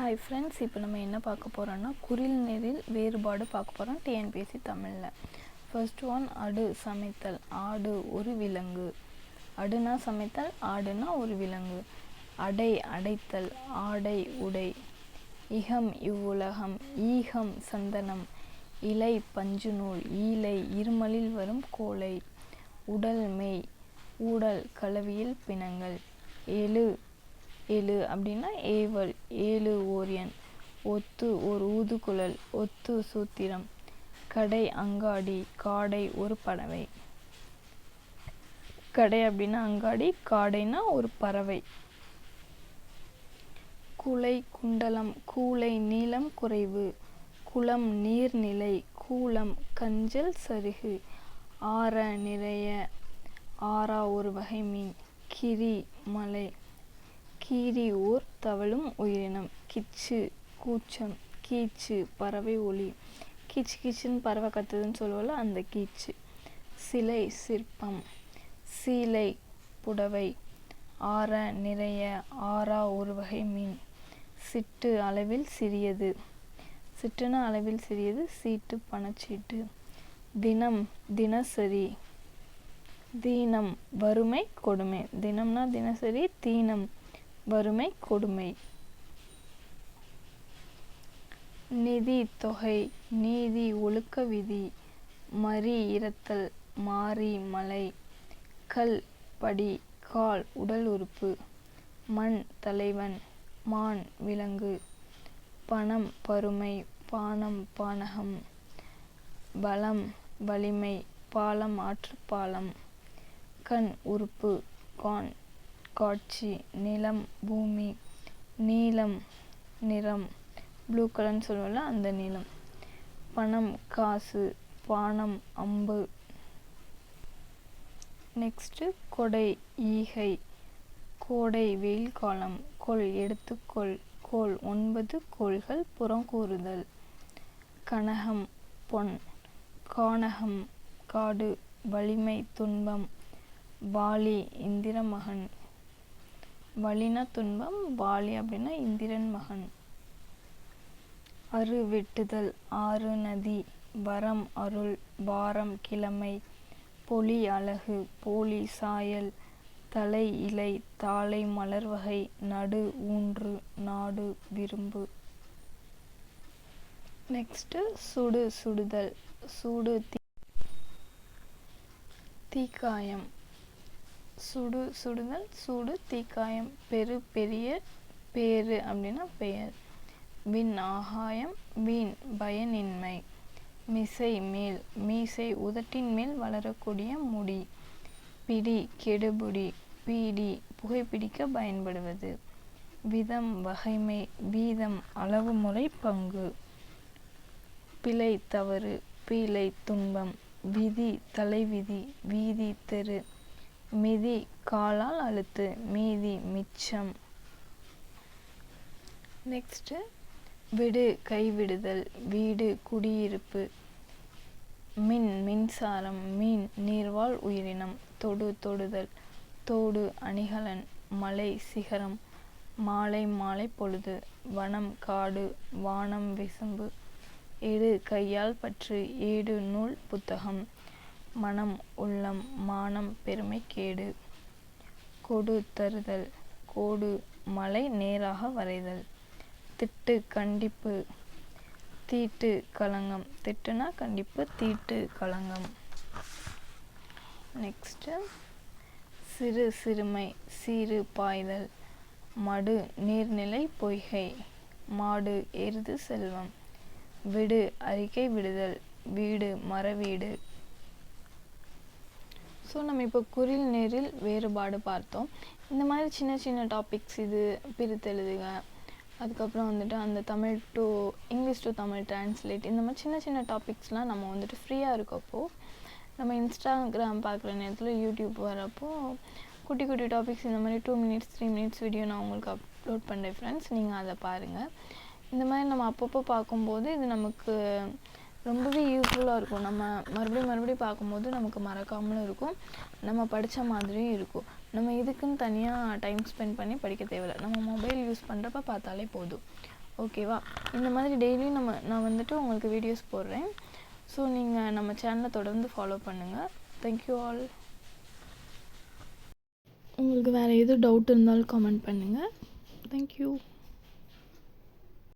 Hi friends இப்போ நம்ம என்ன பார்க்க போகிறோன்னா குரில் நெறில் வேறுபாடு பார்க்க போகிறோம் டிஎன்பிஎஸ்சி தமிழில். ஃபர்ஸ்ட் ஒன் அடு சமைத்தல். ஆடு ஒரு விலங்கு. அடுனா சமைத்தல் ஆடுனா ஒரு விலங்கு. அடை அடைத்தல் ஆடை உடை. இகம் இவ்வுலகம் ஈகம் சந்தனம். இலை பஞ்சு நூல் ஈலை இருமலில் வரும் கோலை. உடல் மெய் ஊடல் கலவியில் பிணங்கள். எழு ஏழு அப்படின்னா ஏவல் ஏழு ஓரியன் ஒத்து ஒரு ஊதுகுழல் ஒத்து சூத்திரம் கடை அங்காடி காடை ஒரு பறவை. கடை அப்படின்னா அங்காடி காடைனா ஒரு பறவை. குலை குண்டலம் கூலை நீளம் குறைவு. குளம் நீர்நிலை கூலம் கஞ்சல் சருகு. ஆற நிறைய ஆறா ஒரு வகை மீன் கிரி மலை. கீரி ஊர் தவழும் உயிரினம். கிச்சு கூச்சம் கீச்சு பறவை ஒளி. கீச்சு கீச்சுன்னு பறவை கத்துதுன்னு சொல்லுவோம்ல அந்த கீச்சு. சிலை சிற்பம். சீலை புடவை. ஆற நிறைய ஆறா ஒரு வகை மீன். சிட்டு அளவில் சிறியது. சிட்டுன அளவில் சிறியது சீட்டு பணச்சீட்டு தினம் தினசரி. தீனம் வறுமை கொடுமை. தினம்னா தினசரி தீனம். வறுமை கொடுமை. நிதி தொகை நீதி ஒழுக்க விதி மறி இரத்தல் மாறி மலை கல் படி கால் உடல் உறுப்பு மண் தலைவன் மான் விலங்கு பணம் பருமை பானம் பானகம் பலம் வலிமை பாலம் ஆற்றுப்பாலம் கண் உறுப்பு கான் காட்சி நிலம் பூமி நீலம் நிறம் ப்ளூ கலர்னு சொல்லுவோம்ல அந்த நீளம் பணம் காசு பானம் அம்பு. நெக்ஸ்ட்டு கொடை ஈகை. கோடை வெயில் காலம். கொள் எடுத்துக்கொள். கோள் ஒன்பது கோள்கள் புறங்கூறுதல் கனகம் பொன். கானகம் காடு வலிமை துன்பம். வாலி இந்திரமகன். வலினா துன்பம் வாலி அப்படின்னா இந்திரன் மகன். அரு வெட்டுதல் ஆறு நதி வரம் அருள் வாரம் கிழமை பொலி அழகு போலி சாயல் தலை இலை தாளை மலர் வகை நடு ஊன்று நாடு விரும்பு. நெக்ஸ்ட்டு சுடு சுடுதல் சூடு தீ தீக்காயம். சுடு சுடுதல் சூடு தீக்காயம் பெரு பெரிய பேரு அப்படின்னா பெயர். விண் ஆகாயம் வீண் பயனின்மை. மிசை மேல் மீசை உதட்டின் மேல் வளரக்கூடிய முடி. பிடி கெடுபுடி பீடி புகைப்பிடிக்க பயன்படுவது. விதம் வகைமை வீதம் அளவு முறை பங்கு. பிழை தவறு பீலை துன்பம். விதி தலைவிதி வீதி தெரு. மிதி காலால் அழுத்து மீதி மிச்சம். நெக்ஸ்ட்டு விடு கைவிடுதல் வீடு குடியிருப்பு. மின் மின்சாரம் மீன் நீர்வாழ் உயிரினம் தொடு தொடுதல் தோடு அணிகலன் மலை சிகரம் மாலை மாலை பொழுது வனம் காடு வானம் விசும்பு. எடு கையால் பற்று ஏடு நூல் புத்தகம். மனம் உள்ளம் மானம் பெருமைக்கேடு கொடு. தருதல் கோடு மலை நேராக வரைதல். திட்டு கண்டிப்பு. தீட்டு கலங்கம் திட்டுனா கண்டிப்பு தீட்டு கலங்கம் நெக்ஸ்ட்டு சிறு சிறுமை சீறு பாய்தல். மடு நீர்நிலை பொய்கை. மாடு எருது செல்வம். விடு அறிக்கை விடுதல். வீடு மரவீடு. ஸோ நம்ம இப்போ குரில் நேரில் வேறுபாடு பார்த்தோம். இந்த மாதிரி சின்ன சின்ன டாபிக்ஸ் இது பிரித்தெழுதுக அதுக்கப்புறம் வந்துட்டு அந்த Tamil to English to Tamil translate இந்த மாதிரி சின்ன சின்ன டாபிக்ஸ்லாம் நம்ம வந்துட்டு ஃப்ரீயாக இருக்கப்போ நம்ம இன்ஸ்டாகிராம் பார்க்குற நேரத்தில் யூடியூப் வரப்போ குட்டி குட்டி டாபிக்ஸ் இந்த மாதிரி two minutes three minutes video நான் உங்களுக்கு அப்லோட் பண்ணுறேன் ஃப்ரெண்ட்ஸ் நீங்கள் அதை பாருங்கள் இந்த மாதிரி நம்ம அப்பப்போ பார்க்கும்போது இது நமக்கு ரொம்பவே யூஸ்ஃபுல்லாக இருக்கும். நம்ம மறுபடியும் மறுபடியும் பார்க்கும்போது நமக்கு மறக்காமலும் இருக்கும். நம்ம படித்த மாதிரியும் இருக்கும். நம்ம இதுக்குன்னு தனியாக டைம் ஸ்பெண்ட் பண்ணி படிக்க தேவையில்ல. நம்ம மொபைல் யூஸ் பண்ணுறப்ப பார்த்தாலே போதும். ஓகேவா இந்த மாதிரி டெய்லியும் நம்ம நான் வந்துட்டு உங்களுக்கு வீடியோஸ் போடுறேன். ஸோ நீங்கள் நம்ம சேனலை தொடர்ந்து ஃபாலோ பண்ணுங்கள் தேங்க்யூ ஆல் உங்களுக்கு வேறு எதுவும் டவுட் இருந்தாலும் கமெண்ட் பண்ணுங்கள் தேங்க்யூ